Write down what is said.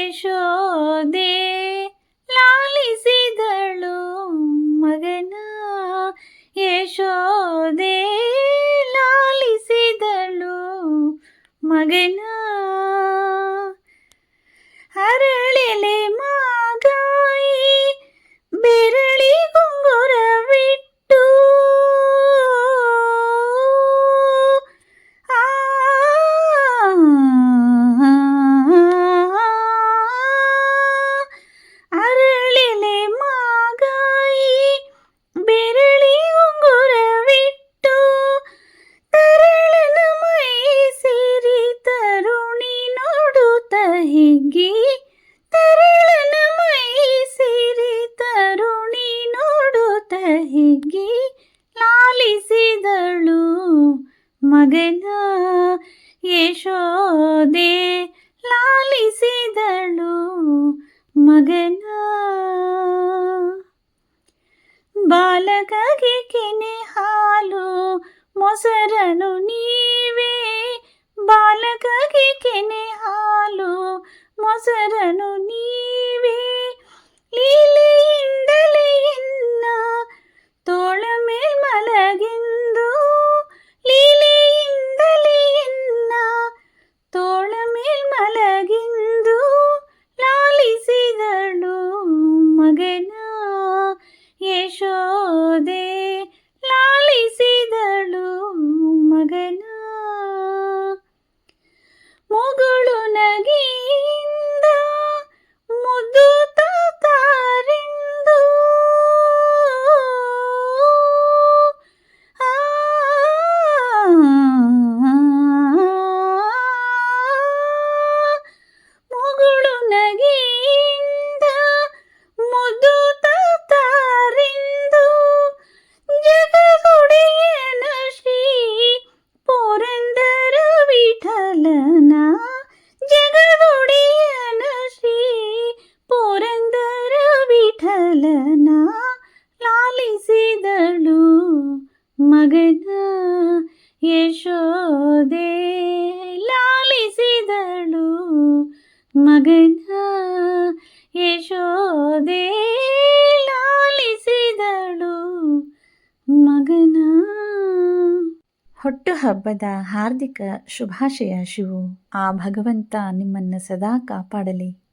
ಯಶೋದೆ ಲಾಲಿಸಿದಳು ಮಗನ ಯಶೋದೆ ಲಾಲಿಸಿದಳು ಮಗನಾ ಹಿಗ್ಗಿ ಲಾಲಿಸಿದಳು ಮಗನ ಯಶೋದೆ ಲಾಲಿಸಿದಳು ಮಗನ. ಬಾಲಕಗೆ ಕೆನೆ ಹಾಲು ಮೊಸರನು ನೀವೇ. ಬಾಲಕಗೆ ಕೆನೆ ಹಾಲು ಮೊಸರನು ವಿಠಲನ ಜಗಗುಡಿಯನ ಶ್ರೀ ಪುರಂದರ ವಿಠಲನ ಲಾಲಿಸಿದಳು ಮಗನ ಯಶೋದೆ ಲಾಲಿಸಿದಳು ಮಗನ ಯಶೋದೆ ಲಾಲಿಸಿದಳು ಹುಟ್ಟು ಹಬ್ಬದ ಹಾರ್ದಿಕ ಶುಭಾಶಯ ಶಿವು. ಆ ಭಗವಂತ ನಿಮ್ಮನ್ನು ಸದಾ ಕಾಪಾಡಲಿ.